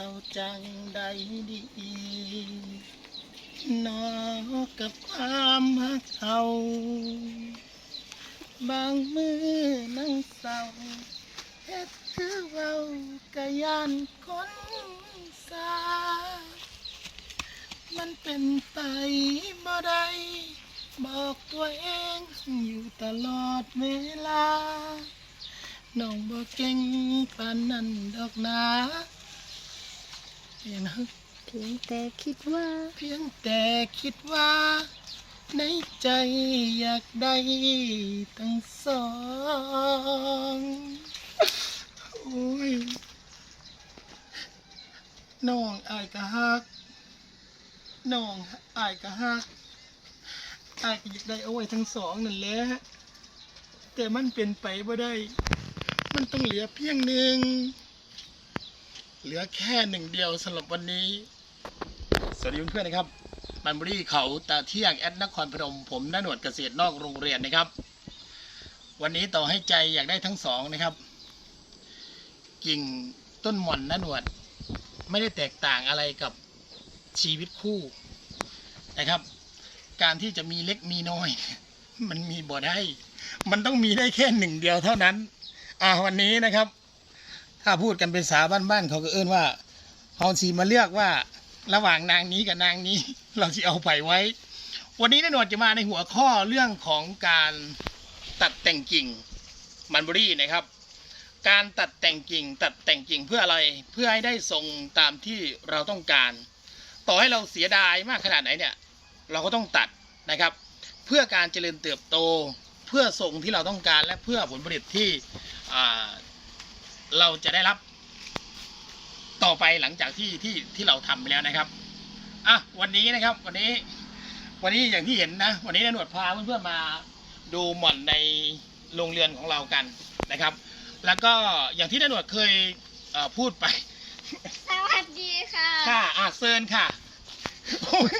เอาจังใดดีนอกับความหักเขาบางมือนั่งเศร้าเฮ็ดคือเว้ากะยานคนสา มันเป็นไปบ่ได้บอกตัวเองอยู่ตลอดเวลา น้องบ่เก่งปานนั้นดอกนะ อย่างนะเพียงแต่คิดว่า เพียงแต่คิดว่า ในใจอยากได้ทั้งสองโอ้ยน้องอายกะฮักน้องอายกะฮักอายก็อยากได้เอาไว้ทั้งสองนั่นแหละแต่มันเป็นไปบ่ได้ มันต้องเหลือเพียงหนึ่ง เหลือแค่หนึ่งเดียวสำหรับวันนี้ สวัสดีเพื่อนๆนะครับบันบุรีเขาตาเที่ยงแอดนครพนมผมน้าหนวดเกษตรนอกโรงเรียนนะครับ วันนี้ต่อให้ใจอยากได้ทั้งสองนะครับ กิ่งต้นหม่อนน้าหนวด ไม่ได้แตกต่างอะไรกับชีวิตคู่นะครับ การที่จะมีเล็กมีน้อย มันมีบ่ได้ มันต้องมีได้แค่หนึ่งเดียวเท่านั้น อ่าวันนี้นะครับ ถ้าพูดกันเป็นสาบ้านๆเขาก็เอื้นว่าเฮาสีมาเลือกว่าระหว่างนางนี้กับนางนี้ เราจะเอาไปไว้ วันนี้นายหนวดจะมาในหัวข้อเรื่องของการตัดแต่งกิ่งมันบรี่นะครับ การตัดแต่งกิ่ง ตัดแต่งกิ่งเพื่ออะไรเพื่อให้ได้ทรงตามที่เราต้องการ ต่อให้เราเสียดายมากขนาดไหนเนี่ย เราก็ต้องตัดนะครับ เพื่อการเจริญเติบโตเพื่อทรงที่เราต้องการและเพื่อผลผลิตที่อ่า เราจะได้รับต่อไปหลังจากที่ที่ที่เราทำไปแล้วนะครับอะวันนี้นะครับ วันนี้ วันนี้อย่างที่เห็นนะ วันนี้นายหนวดพาเพื่อนๆมาดูหม่อนในโรงเรือนของเรากันนะครับ แล้วก็อย่างที่นายหนวดเคยเอ่อพูดไป สวัสดีค่ะ ค่ะอะเซิร์นค่ะโอ้ย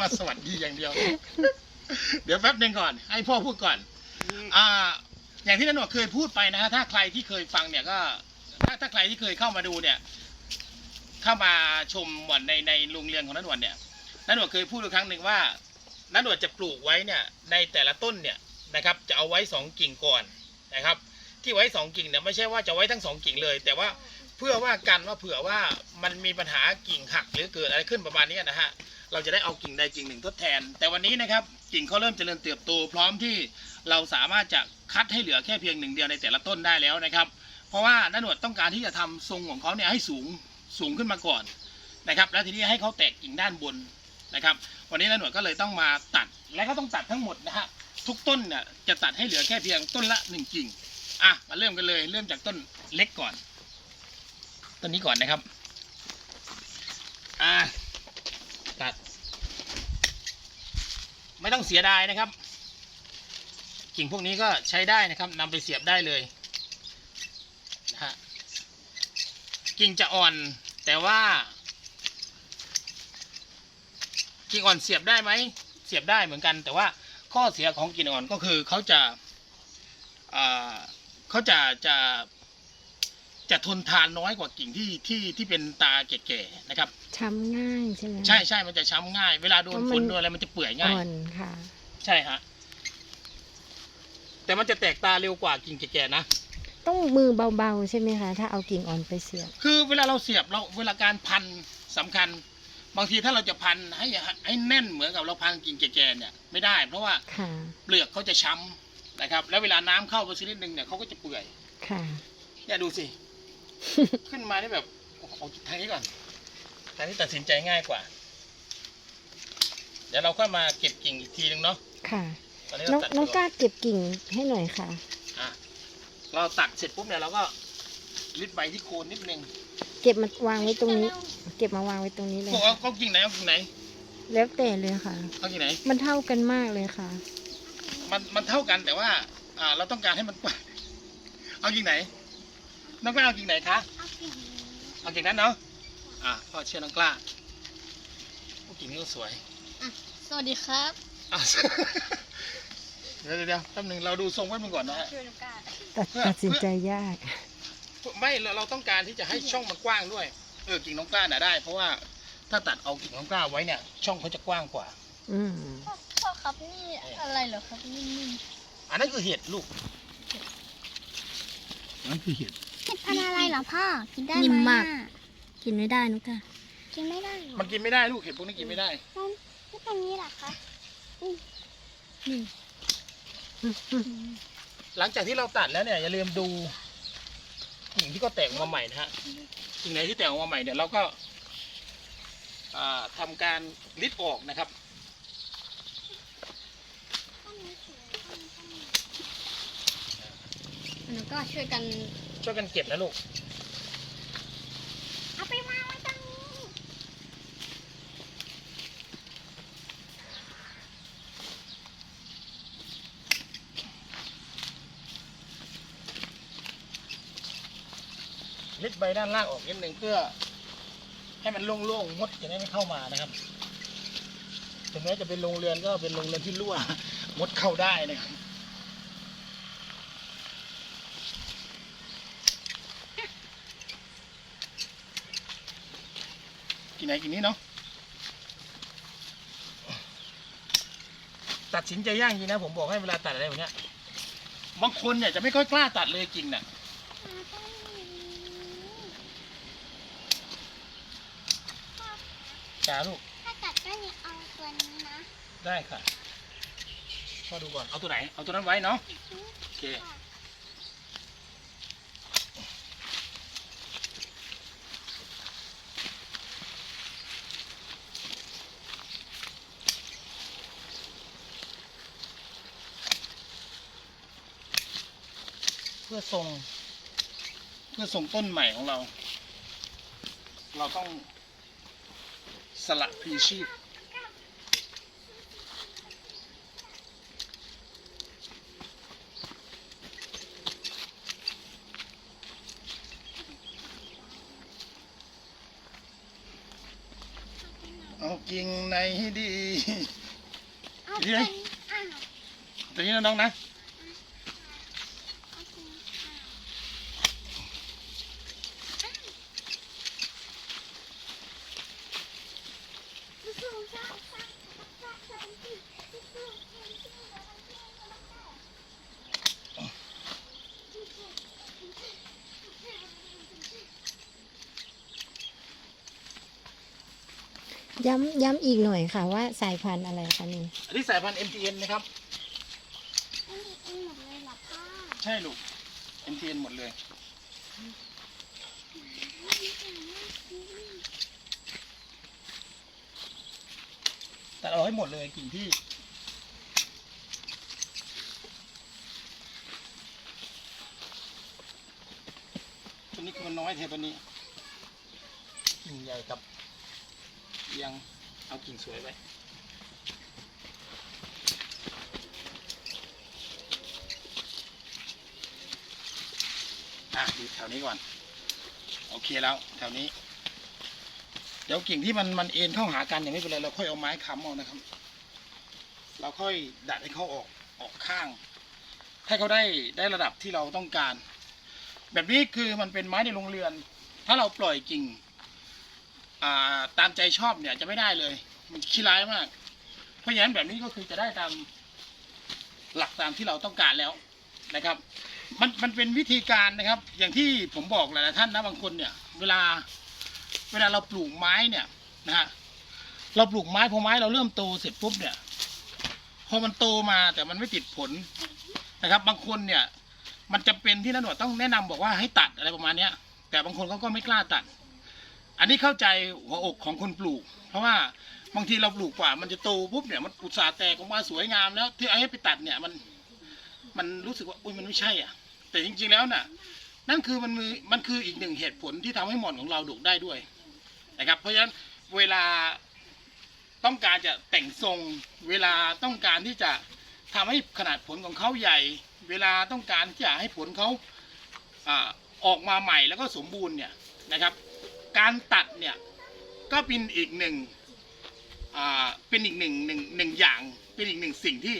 มาสวัสดีอย่างเดียว เดี๋ยวแป๊บหนึ่งก่อน ให้พ่อพูดก่อน อ่า อย่างที่นันหนวดเคยพูดไปนะฮะถ้าใครที่เคยฟังเนี่ยก็ ถ้าถ้าใครที่เคยเข้ามาดูเนี่ย เข้ามาชมหม่อนในในโรงเรียนของนันหวดเนี่ยนันหวดเคยพูดครั้งหนึ่งว่านันหวดจะปลูกไว้เนี่ยในแต่ละต้นเนี่ยนะครับ จะเอาไว้สองกิ่งก่อนนะครับ ที่ไว้สองกิ่งเนี่ยไม่ใช่ว่าจะไว้ทั้งสองกิ่งเลย แต่ว่าเพื่อว่ากันว่าเผื่อว่ามันมีปัญหากิ่งหักหรือเกิดอะไรขึ้นประมาณนี้นะฮะเราจะได้เอากิ่งใดกิ่งหนึ่งทดแทน แต่วันนี้นะครับกิ่งเขาเริ่มเจริญเติบโต พร้อมที่เราสามารถจะคัดให้เหลือแค่เพียงหนึ่งเดียวในแต่ละต้นได้แล้วนะครับ เพราะว่าน้าหนวดต้องการที่จะทำทรงของเขาเนี่ยให้สูงสูงขึ้นมาก่อนนะครับ แล้วทีนี้ให้เขาแตกกิ่งด้านบนนะครับ วันนี้น้าหนวดก็เลยต้องมาตัดและก็ต้องตัดทั้งหมดนะฮะทุกต้นเนี่ยจะตัดให้เหลือแค่เพียงต้นละหนึ่งกิ่งอะมาเริ่มกันเลยเริ่มจากต้นเล็กก่อน ต้นนี้ก่อนนะครับอ่าตัด ไม่ต้องเสียดายนะครับกิ่งพวกนี้ก็ใช้ได้นะครับนำไปเสียบได้เลยนะฮะ กิ่งจะอ่อน แต่ว่า กิ่งอ่อนเสียบได้ไหม เสียบได้เหมือนกัน แต่ว่าข้อเสียของกิ่งอ่อนก็คือเขาจะอ่าเขาจะจะจะทนทานน้อยกว่ากิ่งที่ที่ที่เป็นตาแก่ๆนะครับช้ำง่ายใช่ไหมใช่ใช่มันจะช้ำง่าย เวลาโดนเพราะฝมันนโดนอะไรมันจะเปื่อยง่ายอ่อนค่ะ ใช่ฮะแต่มันจะแตกตาเร็วกว่ากิ่งแก่ๆนะ ต้องมือเบาๆ ใช่ไหมคะ ถ้าเอากิ่งอ่อนไปเสียบ คือเวลาเราเสียบเราเวลาการพันสำคัญ บางทีถ้าเราจะพันให้ให้แน่นเหมือนกับเราพันกิ่งแก่ๆเนี่ยไม่ได้ เพราะว่าค่ะ เปลือกเขาจะช้ำนะครับ แล้วเวลาน้ำเข้าไปชนิดหนึ่งเนี่ยเขาก็จะเปื่อยค่ะ เนี่ยดูสิ ขึ้นมาได้แบบเอาทางนี้ก่อนทางนี้ตัดสินใจง่ายกว่า เดี๋ยวเราค่อยมาเก็บกิ่งอีกทีนึงเนาะค่ะ ตอนนี้น้อเรางตัดน้องก่กอนล้าเก็บกิ่งให้หน่อยค่ะอะ เราตัดเสร็จปุ๊บเนี่ยเราก็ริดใบที่โคนนิดนึงเก็บมาวางไว้ตรงนี้ เก็บมาวางไว้ตรงนี้เลยบอกว่าเขากิ่งไหนเอากิ่งไหนแล้วแต่เลยค่ะ เอากิ่งไหน มันเท่ากันมากเลยค่ะ มันมันเท่ากันแต่ว่าอ่าเราต้องการให้มันเอากิ่งไหนน้องกล้าเอากิ่งไหนคะ เอากิ่งนั้นเนาะอะพ่อเชื่อน้องกล้าโอ้กิ่งนี้ก็สวย สวัสดีครับอะ เดี๋ยวเดี๋ยวเดี๋ยวแป๊บหนึงเราดูทรงไว้มันก่อนนะฮะชื่อนุกาตัดเพื่อตัดสินใจยาก ไม่เราเราต้องการที่จะให้ช่องมันกว้างด้วย เออกิ่งน้องกล้าน่ะได้ เพราะว่าถ้าตัดเอากิ่งน้องกล้าไว้เนี่ย ช่องเขาจะกว้างกว่า อืมพ่อพ่อครับนี่อะไรเหรอครับนี่นี่อันนั้นคือเห็ดลูกอันนั้นคือเห็ดเห็ดพันธุ์อะไรเหรอพ่อ กินได้ไหมนิ่มมากอะกินไม่ได้นุกค่ะกินไม่ได้เหรอมันกินไม่ได้ลูกเห็ดพวกนี้กินไม่ได้มันไม่ตรงนี้เหรอคะนี่ หลังจากที่เราตัดแล้วเนี่ยอย่าลืมดูกิ่งที่ก็แตกออกมาใหม่นะฮะกิ่งไหนที่แตกออกมาใหม่เนี่ยเราก็อ่าทำการริดออกนะครับ แล้วก็ช่วยกันช่วยกันเก็บนะลูก เอาไปวางไว้ตรงนี้ ลิด ใบด้านล่างออกนิดหนึ่งเพื่อ ให้มันโล่งๆมดจะได้ไม่เข้ามานะครับถึงแม้จะเป็นโรงเรือนก็เป็นโรงเรือนที่รั่วมดเข้าได้นะครับกินไหนกินนี้เนาะตัดสินใจยากจริงนะผมบอกให้เวลาตัดอะไรแบบเนี้ยบางคนเนี่ยจะไม่ค่อยกล้าตัดเลยกิ่งน่ะ จ้าลูก ถ้าตัดก็เนี่ยเอาตัวนี้นะได้ค่ะพ่อดูก่อน เอาตัวไหน เอาตัวนั้นไว้เนาะ โอเคเพื่อทรงเพื่อทรงต้นใหม่ของเรา เราต้อง สละพลีชีพเอากิ่งในให้ดี เอาเดี๋ตัวยวนี้อ้าวตัวนี้นะน้องนะ เอาตัวนี้อ้าวสู้ๆซ่าซ่าซ่าซ่าสู้ๆสู้ๆสู้ๆ ย้ำย้ำอีกหน่อยค่ะว่าสายพันธุ์อะไรคะนี่อันนี้สายพันธุ์ MTN นะครับอันนี้เองหมดเลยเหรอพ่อใช่ลูก MTN หมดเลย ตัดเอาให้หมดเลยกิ่งที่ ตัวนี้คือมันน้อยเทปอันนี้กิ่งใหญ่กับ เอียงเอากิ่งสวยไว้อะดูแถวนี้ก่อน โอเคแล้วแถวนี้ เดี๋ยวกิ่งที่มันมันเอ็นเข้าหากันอย่างไม่เป็นไรเราค่อยเอาไม้ค้ำเอานะครับ เราค่อยดัดให้เขาออกออกข้าง ให้เขาได้ได้ระดับที่เราต้องการ แบบนี้คือมันเป็นไม้ในโรงเรือน ถ้าเราปล่อยกิ่ง ตามใจชอบเนี่ยจะไม่ได้เลย มันขี้ร้ายมาก เพราะฉะนั้นแบบนี้ก็คือจะได้ตามหลักตามที่เราต้องการแล้วนะครับ มันมันเป็นวิธีการนะครับ อย่างที่ผมบอกหลายๆท่านนะบางคนเนี่ย เวลาเวลาเราปลูกไม้เนี่ยนะฮะเราปลูกไม้พอไม้เราเริ่มโตเสร็จปุ๊บเนี่ย พอมันโตมาแต่มันไม่ติดผลนะครับ บางคนเนี่ย มันจะเป็นที่นันหนวดต้องแนะนำบอกว่าให้ตัดอะไรประมาณเนี้ย แต่บางคนเขาก็ไม่กล้าตัด อันนี้เข้าใจหัวอกของคนปลูก เพราะว่าบางทีเราปลูกกว่า มันจะโตปุ๊บเนี่ยมันอุตสาห์แตกออกมาสวยงามแล้ว ที่เอาไปตัดเนี่ยมันมันรู้สึกว่าอุ้ยมันไม่ใช่อะ แต่จริงๆแล้วน่ะ นั่นคือมันมือมันคืออีกหนึ่งเหตุผลที่ทำให้หมอนของเราดกได้ด้วยนะครับ เพราะฉะนั้นเวลาต้องการจะแต่งทรง เวลาต้องการที่จะทำให้ขนาดผลของเขาใหญ่ เวลาต้องการที่จะให้ผลเขาอ่าออกมาใหม่แล้วก็สมบูรณ์เนี่ยนะครับ การตัดเนี่ยก็เป็นอีกหนึ่งอ่าเป็นอีกหนึ่งหนึ่งหนึ่งอย่างเป็นอีกหนึ่งสิ่งที่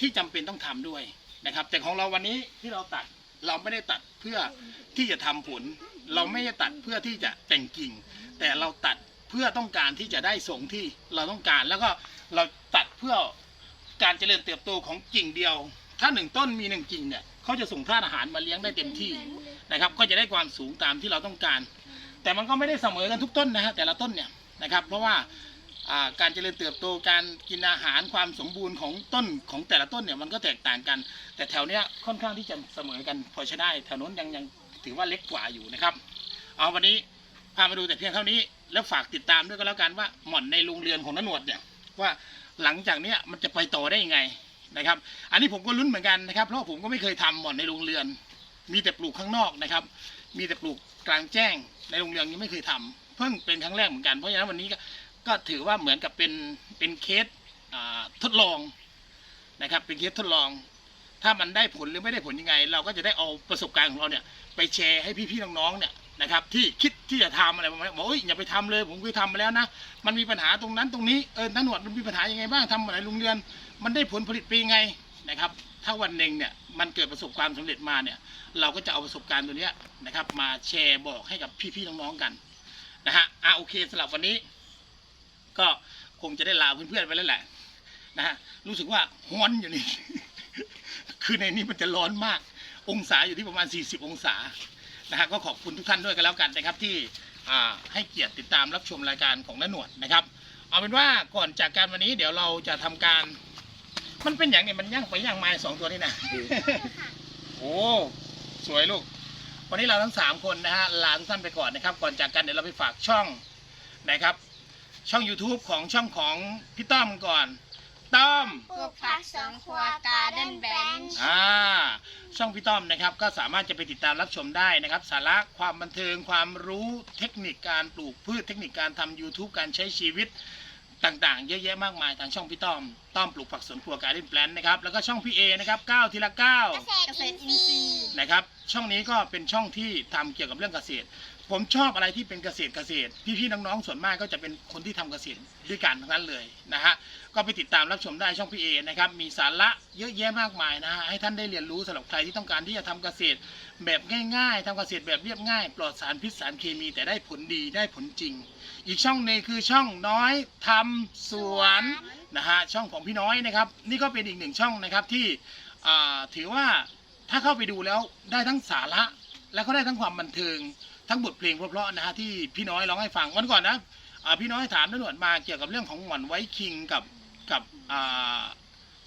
ที่จำเป็นต้องทำด้วยนะครับ แต่ของเราวันนี้ที่เราตัดเราไม่ได้ตัดเพื่อที่จะทำผล เราไม่ได้ตัดเพื่อที่จะแต่งกิ่ง แต่เราตัดเพื่อต้องการที่จะได้ทรงที่เราต้องการ แล้วก็เราตัดเพื่อการเจริญเติบโตของกิ่งเดียว ถ้าหนึ่งต้นมีหนึ่งกิ่งเนี่ยเขาจะส่งธาตุอาหารมาเลี้ยงได้เต็มที่นะครับ ก็จะได้ความสูงตามที่เราต้องการ แต่มันก็ไม่ได้เสมอกันทุกต้นนะฮะแต่ละต้นเนี่ยนะครับ เพราะว่าการเจริญเติบโตการกินอาหารความสมบูรณ์ของต้นของแต่ละต้นเนี่ยมันก็แตกต่างกัน แต่แถวเนี้ยค่อนข้างที่จะเสมอกันพอใช้ได้แถวโน้นยังยังถือว่าเล็กกว่าอยู่นะครับ เอาวันนี้พามาดูแต่เพียงเท่านี้แล้วฝากติดตามด้วยก็แล้วกันว่าหม่อนในโรงเรือนของนหนวดเนี่ยว่าหลังจากเนี้ยมันจะไปต่อได้ยังไงนะครับ อันนี้ผมก็ลุ้นเหมือนกันนะครับ เพราะผมก็ไม่เคยทำหม่อนในโรงเรือน มีแต่ปลูกข้างนอกนะครับ มีแต่ปลูกกลางแจ้ง ในโรงเรือนยังไม่เคยทำเพิ่งเป็นครั้งแรกเหมือนกันเพราะฉะนั้นวันนี้ก็ก็ถือว่าเหมือนกับเป็นเป็นเคสทดลองนะครับ เป็นเคสทดลอง ถ้ามันได้ผลหรือไม่ได้ผลยังไง เราก็จะได้เอาประสบการณ์ของเราเนี่ยไปแชร์ให้พี่ๆน้องๆเนี่ยนะครับ ที่คิดที่จะทำอะไรประมาณนี้บอกเอ้ยอย่าไปทำเลย ผมเคยทำมาแล้วนะมันมีปัญหาตรงนั้นตรงนี้เออนันหนวดมันมีปัญหายังไงบ้างทำอะไรโรงเรือนมันได้ผลผลิตเป็นยังไงนะครับ ถ้าวันหนึ่งเนี่ยมันเกิดประสบความสำเร็จมาเนี่ย เราก็จะเอาประสบการณ์ตัวเนี้ยนะครับ มาแชร์บอกให้กับพี่ๆน้องๆกันนะฮะอะโอเคสำหรับวันนี้ ก็คงจะได้ลาเพื่อนๆไปแล้วแหละนะฮะรู้สึกว่าฮ้อนอยู่นี่คือในนี้มันจะร้อนมาก องศาอยู่ที่ประมาณ 40 องศานะฮะก็ขอบคุณทุกท่านด้วยกันแล้วกันนะครับที่อ่าให้เกียรติติดตามรับชมรายการของน้าหนวดนะครับ เอาเป็นว่าก่อนจากการวันนี้เดี๋ยวเราจะทำการ มันเป็นอย่างเนี่ยมันย่างไปย่างมาสองตัวนี่นะโอ้สวยลูก วันนี้เราทั้งสามคนนะฮะลาทุกท่านไปก่อนนะครับ ก่อนจากกันเดี๋ยวเราไปฝากช่องนะครับ ช่อง YouTube ของช่องของพี่ต้อมกันก่อนต้อมปลูกผักสวนครัวการ์เด้นแบนช์อ่าช่องพี่ต้อมนะครับ ก็สามารถจะไปติดตามรับชมได้นะครับ สาระความบันเทิงความรู้เทคนิคการปลูกพืชเทคนิคการทำ YouTube การใช้ชีวิต ต่างๆ เยอะแยะมากมายทางช่องพี่ต้อม ต้อมปลูกผักสวนครัวการ์เด้นแปลนนะครับ แล้วก็ช่องพี่เอนะครับก้าวทีละก้าวเกษตรอินทรีย์นะครับ ช่องนี้ก็เป็นช่องที่ทำเกี่ยวกับเรื่องเกษตร ผมชอบอะไรที่เป็นเกษตรเกษตร พี่ๆน้องๆส่วนมากก็จะเป็นคนที่ทำเกษตรด้วยกันทั้งนั้นเลยนะฮะ ก็ไปติดตามรับชมได้ช่องพี่เอนะครับ มีสาระเยอะแยะมากมายนะฮะ ให้ท่านได้เรียนรู้สำหรับใครที่ต้องการที่จะทำเกษตรแบบง่ายๆทำเกษตรแบบเรียบง่าย ปลอดสารพิษสารเคมีแต่ได้ผลดีได้ผลจริง อีกช่องหนึงคือช่องน้อยทำสวนนะฮะช่องของพี่น้อยนะครับ นี่ก็เป็นอีกหนึ่งช่องนะครับที่อ่าถือว่าถ้าเข้าไปดูแล้วได้ทั้งสาระ แล้วก็ได้ทั้งความบันเทิง ทั้งบทเพลงเพราะๆนะฮะที่พี่น้อยร้องให้ฟังวันก่อนนะอ่าพี่น้อยถามตำรวจมาเกี่ยวกับเรื่องของหมอนไวคิงกับกับอ่า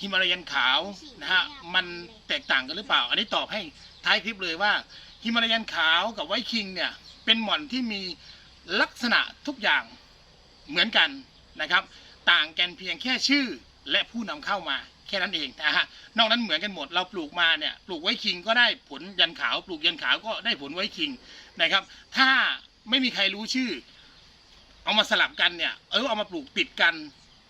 ฮิมาลายันขาวนะฮะมันแตกต่างกันหรือเปล่า อันนี้ตอบให้ท้ายคลิปเลยว่าฮิมาลายันขาวกับไวคิงเนี่ยเป็นหมอนที่มี ลักษณะทุกอย่างเหมือนกันนะครับ ต่างกันเพียงแค่ชื่อและผู้นำเข้ามาแค่นั้นเองนะฮะนอกนั้นเหมือนกันหมดเราปลูกมาเนี่ยปลูกไว้คิงก็ได้ผลยันขาว ปลูกยันขาวก็ได้ผลไว้คิงนะครับ ถ้าไม่มีใครรู้ชื่อ เอามาสลับกันเนี่ยเออเอามาปลูกติดกัน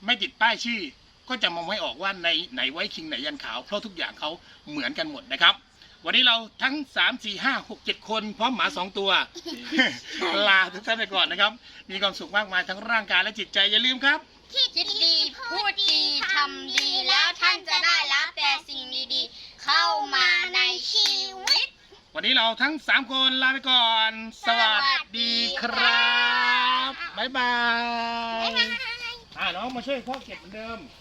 ไม่ติดป้ายชื่อ ก็จะมองไม่ออกว่าในไหนไว้คิงไหนยันขาวเพราะทุกอย่างเขาเหมือนกันหมดนะครับ วันนี้เราทั้ง 3 4 5 6 7 คนพร้อมหมา 2 ตัว ลาทุกท่านไปก่อนนะครับ มีความสุขมากมายทั้งร่างกายและจิตใจอย่าลืมครับ คิดดีพูดดีทำดีแล้วท่านจะได้รับแต่สิ่งดีๆ เข้ามาในชีวิต วันนี้เราทั้ง 3 คนลาไปก่อน สวัสดีครับบ๊ายบายบ๊ายบายอ่าน้องมาช่วยพ่อเก็บเหมือนเดิมนี่ตัวนี้